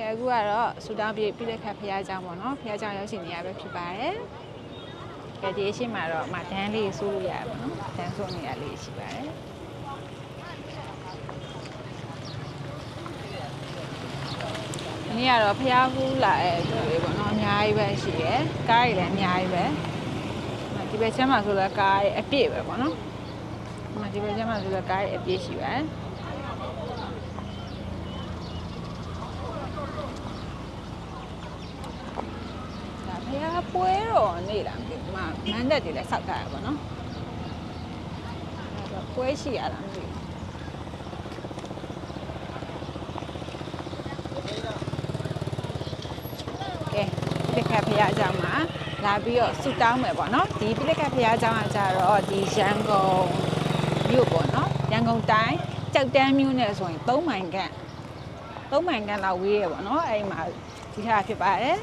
ခင်အခုကတော့ဆူတောင်းပြီးပြည့်တဲ့ခါဖရားကြောင့်ပေါ့နော်ဖရားကြောင့်ရောက်ရှိနေရပဲဖြစ်ပါတယ်ကဲဒီအရှိမှာတော့မဒန်းလေးစိုးလို့ရပါတော့ဒန်းစိုးနေရလေးရှိပါတယ်။နေ့ကတော့ဖျားဟူးလာတဲ့သူတွေပေါ့နော်အများကြီးပဲရှိရယ်။ကားတွေလည်းအများကြီးပဲ။ဒီဘက်ချမ်းမှာဆိုတော့ကားရဲ့အပြည့်ပဲပေါ့နော်။ဒီဘက်ချမ်းမှာဆိုတော့ကားရဲ့အပြည့်ရှိပါတယ်။ ပွဲတော်နေ့လားဒီမှာမန်းတက်တွေလည်းစောက်ထားရပါတော့နော်ပွဲရှိရလားမသိဘူးကဲပြိကဖရာကြောင့်မှာလာပြီးတော့ဆူတောင်းမယ်ပေါ့နော်ဒီပြိကဖရာကြောင့်ကကြတော့ဒီရန်ကုန်မြို့ပေါ့နော်ရန်ကုန်တိုင်းကြောက်တန်းမြို့နဲ့ဆိုရင်3မိုင်ခန့်3မိုင်ခန့်လောက်ဝေးရပေါ့နော်အဲ့မှာဒီဟာဖြစ်ပါတယ်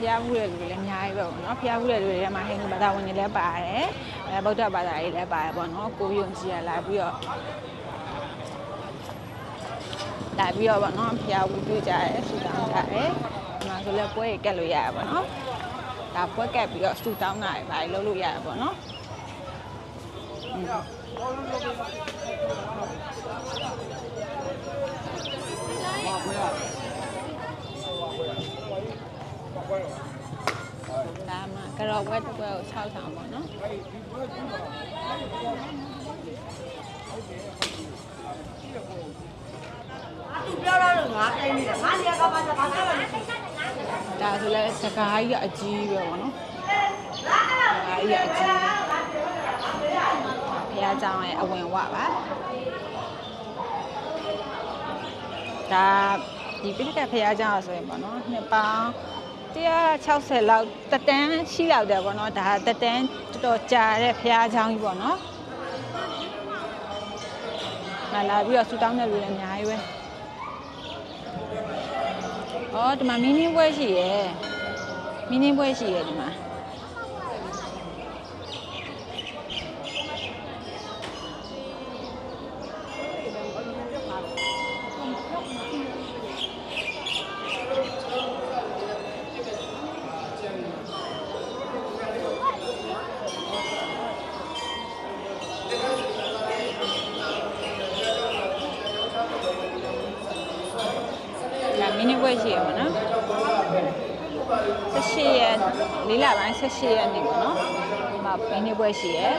ဖျားဘူးတဲ့လူတွေလည်းအများကြီးပဲပေါ့နော်ဖျားဘူးတဲ့လူတွေထဲမှာဟိန္ဒူဘာသာဝင်တွေလည်းပါတယ်အဲဗုဒ္ဓဘာသာတွေလည်းပါတယ်ပေါ့နော်ကိုယုံကြည်ရလာပြီးတော့လာပြီးတော့ဗောနော်ဖျားဝူပြကြရဲဆူတောင်းကြရဲဒီမှာဆိုလဲပွဲရကက်လို့ရရပါတော့ဒါပွဲကက်ပြီးတော့ဆူတောင်းတာပဲလုပ်လို့ရရပါတော့ ဒါမှကရော့ဝက်တစ်ပွဲကို6ဆောင်ပေါ့နော်အတူပြောတော့ငါအိမ်နေတာငါနေရာကပါတာဘာသာလဲဒါဆိုလဲတကားကြီးအကြီးပဲပေါ့နော်တကားကြီးအကြီးဘုရားကျောင်းရဲ့အဝင်ဝပါဒါဒီပိဋကဘုရားကျောင်းဆိုရင်ပေါ့နော်နှစ်ပေါင်း 160လောက်တတန်းရှိလောက်တယ်ပေါ့နော်ဒါတတန်းတော်တော်ကြာတဲ့ဖရားချောင်းကြီးပေါ့နော်မလာပြီးတော့ဆူတောင်းတဲ့လူတွေအများကြီးပဲအော်ဒီမှာမင်းင်းပွဲရှိရယ်မင်းင်းပွဲရှိရယ်ဒီမှာ မင်းင်းပွဲရှိရယ်မနော်။18ရက်လေးလပိုင်း18ရက်နေ့ပေါ့နော်။ဒီမှာမင်းင်းပွဲရှိရယ်။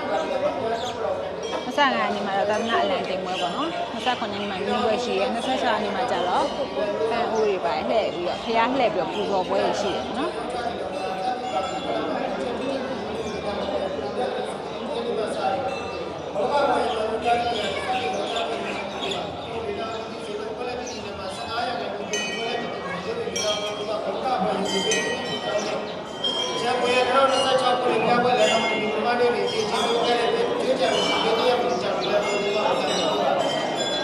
25ရက်နေ့မှာတော့သမနာအလံတင်ပွဲပေါ့နော်။29ရက်နေ့မှာမင်းင်းပွဲရှိရယ်။26ရက်နေ့မှာကျတော့ဖန်အိုးတွေပါလှည့်ပြီးတော့ဖျားလှည့်ပြီးတော့ပူဇော်ပွဲတွေရှိရယ်နော်။ကျန်ပွဲကတော့26ခုနှစ်ပြပွဲလည်းတော့ဒီမှာနေနေဒီချင်းတို့ခဲ့တဲ့ဒီကြံဒီတရားကိုကြောက်လည်းဒီမှာ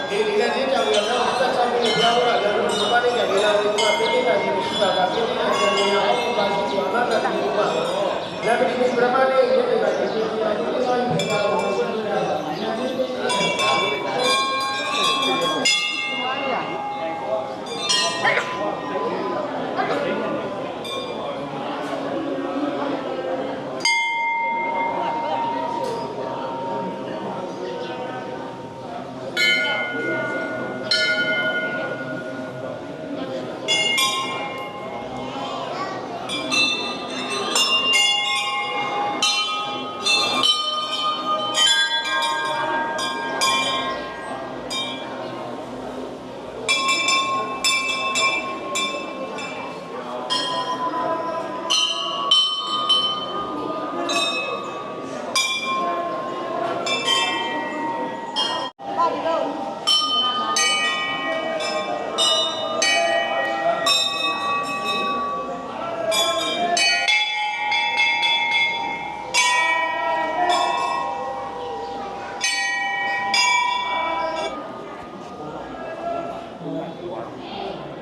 ဒီဒီလည်းဒီကြောက်ရတော့26ခုနှစ်ပြပွဲလည်းတော့ဒီမှာနေနေလေလာဒီမှာပြ င်းနေတာကြီးရှိတာကပြင်းနေတာကျန်နေအော Amen.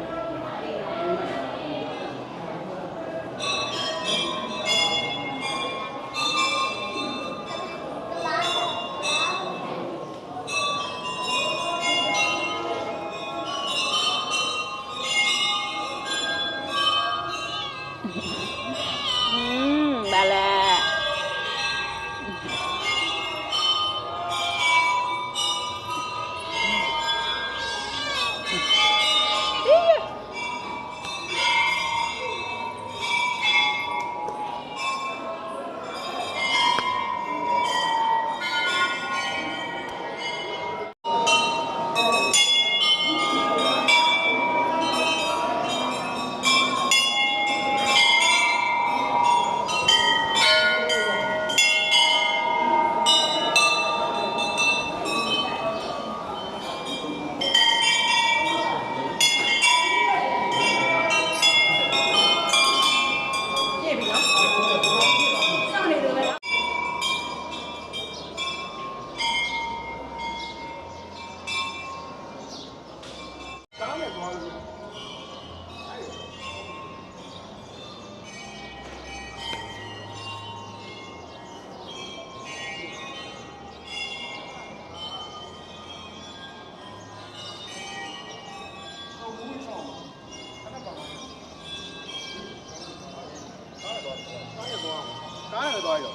ကားရသွားရော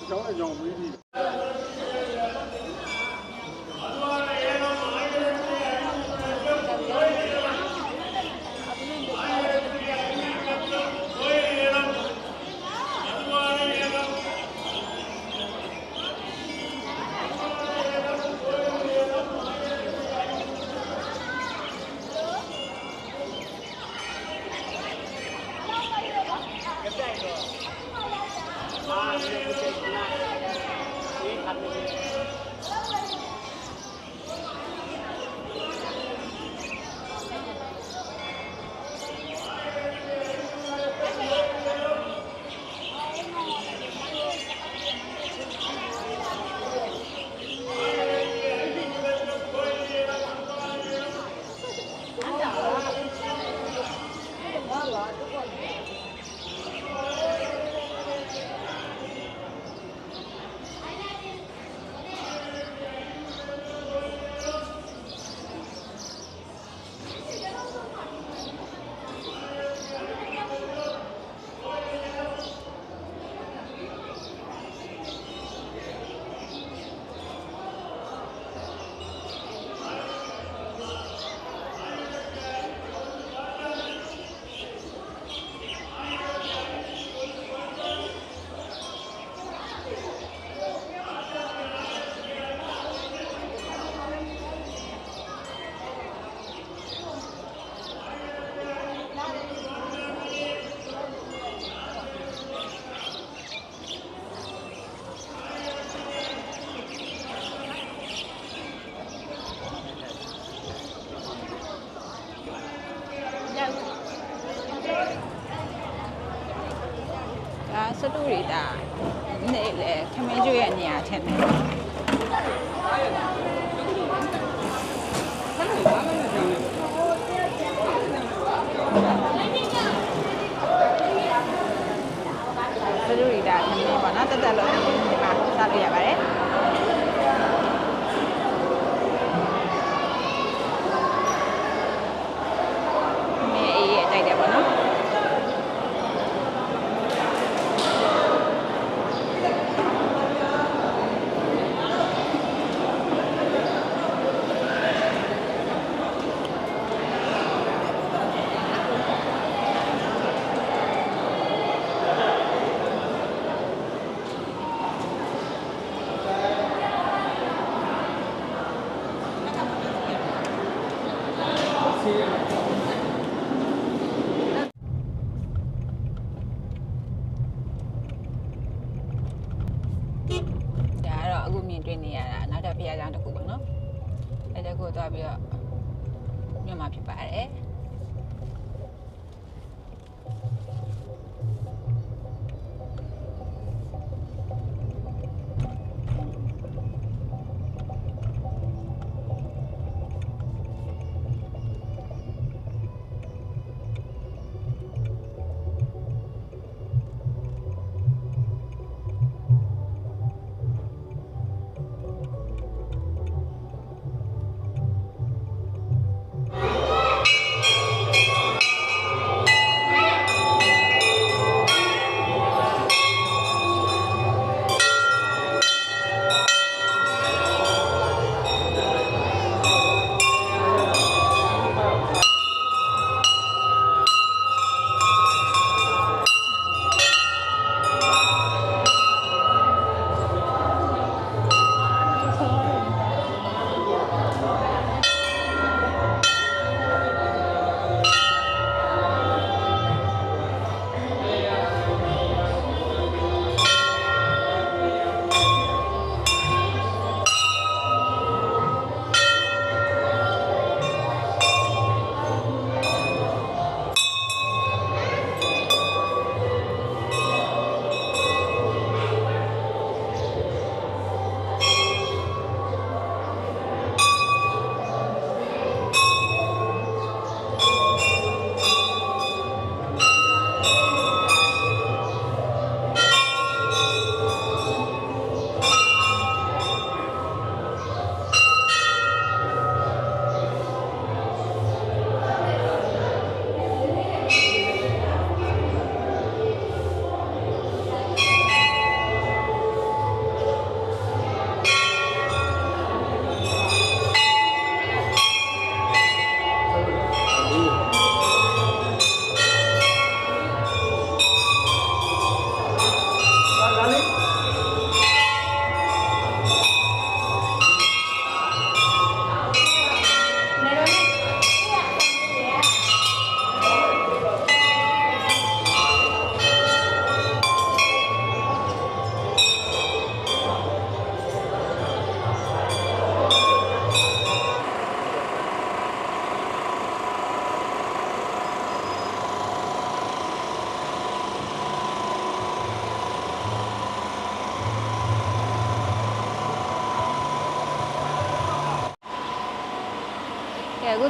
အကြောင်းအကြောင်းဝေးပြီး 啊，谢谢谢，谢谢。 စတူရီတာနေလေခမင်းကျွေးရဲ့နေရာထင်တယ်နော်စတူရီတာခမင်းပေါ့နော်တက်တက်လို့ဒီမှာစားလို့ရပါတယ်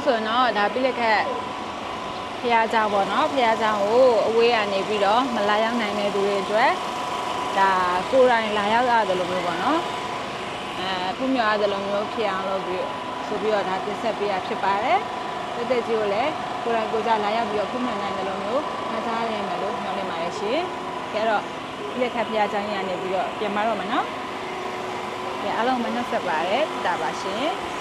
ဆိုရင်တော့ဒါပြိလက်ခက်ဖះเจ้าပေါ့နော်ဖះเจ้าကိုအဝေးကနေပြီးတော့မလာရောက်နိုင်တဲ့သူတွေအတွက်ဒါကိုယ်တိုင်လာရောက်ရတယ်လို့မျိုးပေါ့နော်အဲဖုမြော်ရတယ်လို့မျိုးဖြစ်အောင်လုပ်ပြီးဆိုပြီးတော့ဒါတင်ဆက်ပေးရဖြစ်ပါတယ်တက်တက်ကြီးကိုလည်းကိုယ်တိုင်ကိုယ်စားလာရောက်ပြီးတော့ဖုမြော်နိုင်တယ်လို့မျိုးခန်းစားရမယ်လို့ညွှန်နေပါတယ်ရှင်ကြတော့ပြိလက်ခက်ဖះเจ้าကြီးကနေပြီးတော့ပြန်มาတော့မယ်နော် ။အားလုံးမနှက်ဆက်ပါတယ်တာပါရှင်။